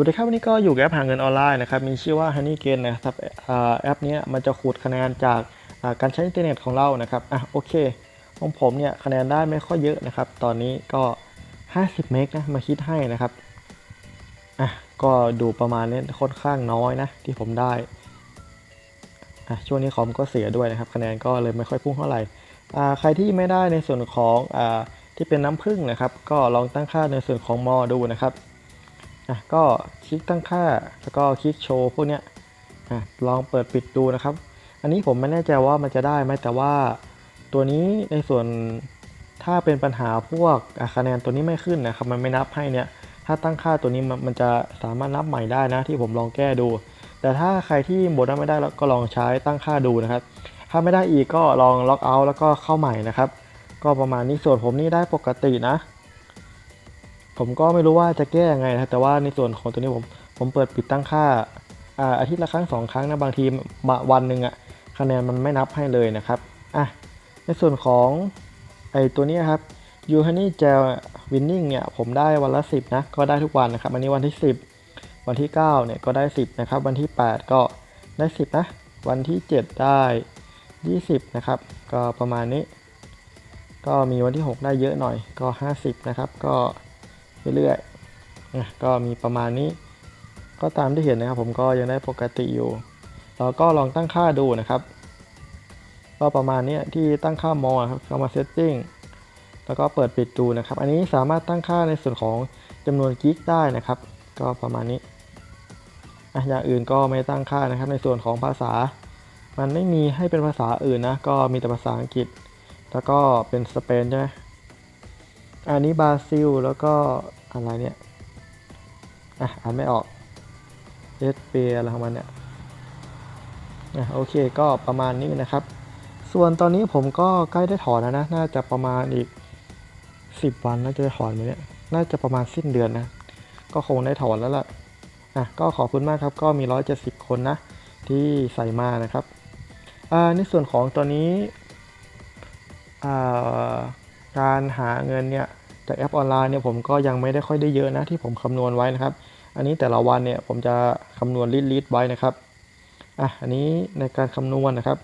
วัสดีครับวันนี้ก็อยู่กับแอปหาเงินออนไลน์นะครับมีชื่อว่า Honey Gain นะครับแอปนี้มันจะขูดคะแนนจากการใช้อินเทอร์เน็ตของเรานะครับอะโอเคของผมเนี่ยคะแนนได้ไม่ค่อยเยอะนะครับ ตอนนี้ก็ 50 เมกนะมาคิดให้นะครับอะก็ดูประมาณนี้ค่อนข้างน้อยนะที่ผมได้อะช่วงนี้คอมก็เสียด้วยนะครับ คะแนนก็เลยไม่ค่อยพุ่งเท่าไหร่อ่าใครที่ไม่ได้ในส่วนของอ่าที่เป็นน้ำผึ้งนะครับ ก็ลองตั้งค่าในส่วนของมอดูนะครับ อะก็คลิกตั้งค่าแล้วก็คลิกโชว์พวกเนี้ยอะลองเปิดปิดดูนะครับ อันนี้ผมไม่แน่ใจว่ามันจะได้ไหมแต่ว่าตัวนี้ในส่วนถ้าเป็นปัญหาพวกคะแนนตัวนี้ไม่ขึ้นนะครับมันไม่นับให้เนี่ยถ้าตั้งค่าตัวนี้มันจะสามารถนับใหม่ได้นะที่ผมลองแก้ดู แต่ถ้าใครที่โหมดไม่ได้แล้วก็ลองใช้ตั้งค่าดูนะครับ ถ้าไม่ได้อีกก็ลองล็อกเอาท์แล้วก็เข้าใหม่นะครับ ก็ประมาณนี้ส่วนผมนี่ได้ปกตินะ ผมก็ไม่รู้ว่าจะแก้ยังไงนะแต่ว่าในส่วนของตัวนี้ผมผมเปิดปิดตั้งค่าอ่าอาทิตย์ละครั้งสองครั้งนะบางทีบะวันหนึ่งอะคะแนนมันไม่นับให้เลยนะครับอะในส่วนของไอตัวนี้ครับ u h o n e y Gel Winning เนี่ยผมได้วันละ 10นะก็ได้ทุกวันนะครับอันนี้วันที่ 10 วันที่9เนี่ยก็ได้ 10นะครับวันที่ 8 ก็ได้ 10นะวันที่ 7 ได้ 20นะครับก็ประมาณนี้ ก็มีวันที่ 6 ได้เยอะหน่อยก็ 50นะครับก็ เรื่อยๆนะก็มีประมาณนี้ ก็ตามที่เห็นนะครับผมก็ยังได้ปกติอยู่ เราก็ลองตั้งค่าดูนะครับ ก็ประมาณนี้ที่ตั้งค่ามองครับเข้ามา setting แล้วก็เปิดปิดดูนะครับ อันนี้สามารถตั้งค่าในส่วนของจำนวนกิกได้นะครับ ก็ประมาณนี้อะอย่างอื่นก็ไม่ตั้งค่านะครับ ในส่วนของภาษา มันไม่มีให้เป็นภาษาอื่นนะ ก็มีแต่ภาษาอังกฤษ แล้วก็เป็นสเปนใช่ไหม อันนี้บราซิล แล้วก็อะไรเนี่ย อะ อ่านไม่ออกเอสเปียอะไรของมันเนี่ยอะโอเคก็ประมาณนี้นะครับ ส่วนตอนนี้ผมก็ใกล้ได้ถอนแล้วนะ น่าจะประมาณอีก 10 วันน่าจะได้ถอนไหมเนี่ย น่าจะประมาณสิ้นเดือนนะ ก็คงได้ถอนแล้วล่ะ อะ ก็ขอบคุณมากครับ ก็มี 170 คนนะ ที่ใส่มานะครับ อ่า ในส่วนของตัวนี้ อ่า การหาเงินเนี่ยจากแอปออนไลน์เนี่ยผมก็ยังไม่ได้ค่อยได้เยอะนะที่ผมคำนวณไว้นะครับ อันนี้แต่ละวันเนี่ยผมจะคำนวณลิดลิดไว้นะครับอะอันนี้ในการคำนวณนะครับ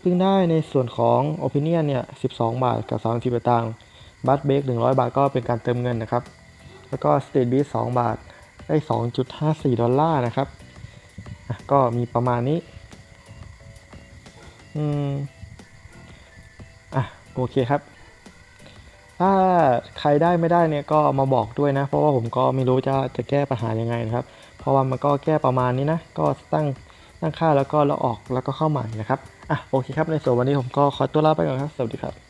เพิ่งได้ในส่วนของ Opinion เนี่ย 12 บาทกับ 30สตางค์บัตเบก100 บาทก็เป็นการเติมเงินนะครับ แล้วก็ State Beat 2 บาท ได้ 2.54 ดอลลาร์นะครับอะก็มีประมาณนี้ อืม อะ โอเคครับ ถ้าใครได้ไม่ได้เนี่ยก็มาบอกด้วยนะ เพราะว่าผมก็ไม่รู้จะจะแก้ปัญหายังไงนะครับ เพราะว่ามันก็แก้ประมาณนี้นะ ก็ตั้งตั้งค่าแล้วก็แล้วออกแล้วก็เข้าใหม่นะครับ อะโอเคครับ ในส่วนวันนี้ผมก็ขอตัวลาไปก่อนครับ สวัสดีครับ